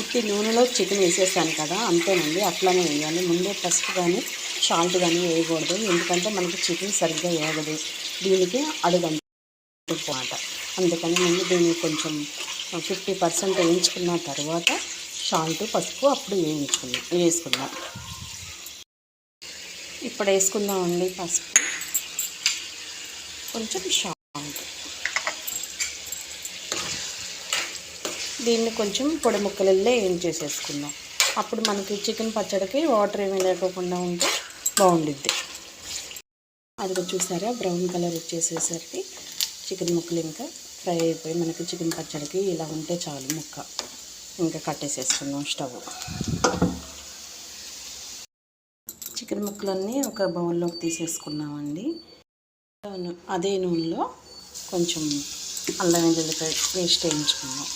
ఉట్టి నూనెలో చికెన్ వేసేసాను కదా అంతేనండి అట్లానే వేయాలి. ముందే పసుపు కానీ సాల్ట్ కానీ వేయకూడదు ఎందుకంటే మనకి చికెన్ సరిగ్గా వేగదు. దీనికి అడుగంట అందుకని ముందు దీన్ని కొంచెం ఫిఫ్టీ పర్సెంట్ వేయించుకున్న తర్వాత సాల్ట్ పసుపు అప్పుడు వేయించుకుందాం వేసుకుందాం. ఇప్పుడు వేసుకుందామండి పసుపు. కొంచెం షా దీన్ని కొంచెం పొడి ముక్కలల్లో ఏం చేసేసుకుందాం. అప్పుడు మనకి చికెన్ పచ్చడికి వాటర్ ఏమీ లేకోకుండా ఉంటే బాగుండిద్ది. అది చూసారా బ్రౌన్ కలర్ వచ్చేసేసరికి చికెన్ ముక్కలు ఇంకా ఫ్రై అయిపోయి మనకి చికెన్ పచ్చడికి ఇలా ఉంటే చాలు ముక్క. ఇంకా కట్టేసేసుకుందాం స్టవ్. చికెన్ ముక్కలన్నీ ఒక బౌల్లోకి తీసేసుకున్నామండి. అదే నూనెలో కొంచెం అల్లం వెల్లుల్లిపాయ పేస్ట్ వేయించుకున్నాం.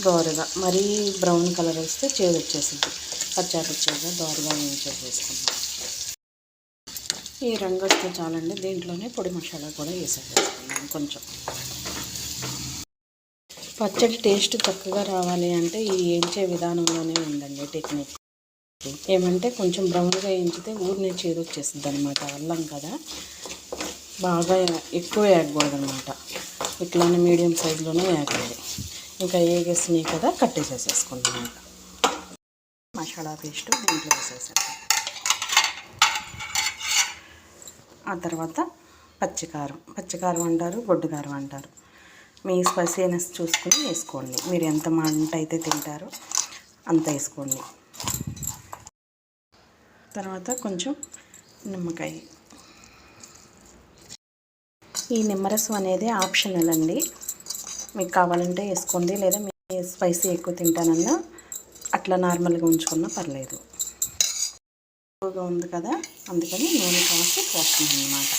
దోరగా మరీ బ్రౌన్ కలర్ వస్తే చేదు వచ్చేసింది. పచ్చా పచ్చగా దోరగా వేయించేసేసుకుందాం ఈ రంగు వస్తే చాలండి. దీంట్లోనే పొడి మసాలా కూడా వేసేసేసుకున్నాం కొంచెం. పచ్చడి టేస్ట్ చక్కగా రావాలి అంటే ఈ వేయించే విధానంలోనే ఉందండి టెక్నిక్. ఏమంటే కొంచెం బ్రౌన్గా వేయించితే ఊరినే చేదు వచ్చేసింది అనమాట అల్లం కదా. బాగా ఎక్కువ వేయకూడదు అనమాట ఇట్లానే మీడియం సైజులోనే వేయాలి ఇంకా వేగేసినాయి కదా కట్టేసేసేసుకుందాం. ఇంకా మసాలా పేస్ట్ దీంట్లో వేసేసేద్దాం. ఆ తర్వాత పచ్చికారం. పచ్చికారం అంటారు గొడ్డుకారం అంటారు. మీ స్పైసీనెస్ చూసుకుని వేసుకోండి. మీరు ఎంత మంట అయితే తింటారో అంత వేసుకోండి. తర్వాత కొంచెం నిమ్మకాయ. ఈ నిమ్మరసం అనేది ఆప్షనల్ అండి. మీకు కావాలంటే వేసుకోండి లేదా మీ స్పైసీ ఎక్కువ తింటానన్నా అట్లా నార్మల్గా ఉంచుకున్నా పర్లేదు. ఎక్కువగా ఉంది కదా అందుకని నూనె కాసి పోస్తుంది అన్నమాట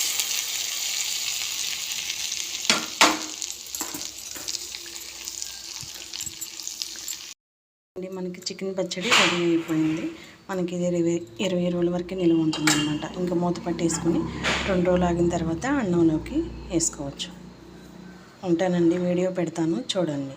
మనకి చికెన్ పచ్చడి రెడీ అయిపోయింది. మనకి ఇది ఇరవై ఇరవై రోజుల వరకు నిల్వ ఉంటుంది అనమాట ఇంకా మూత పట్టేసుకుని రెండు రోజులు ఆగిన తర్వాత అన్నంలోకి వేసుకోవచ్చు. ఉంటానండి వీడియో పెడతాను చూడండి.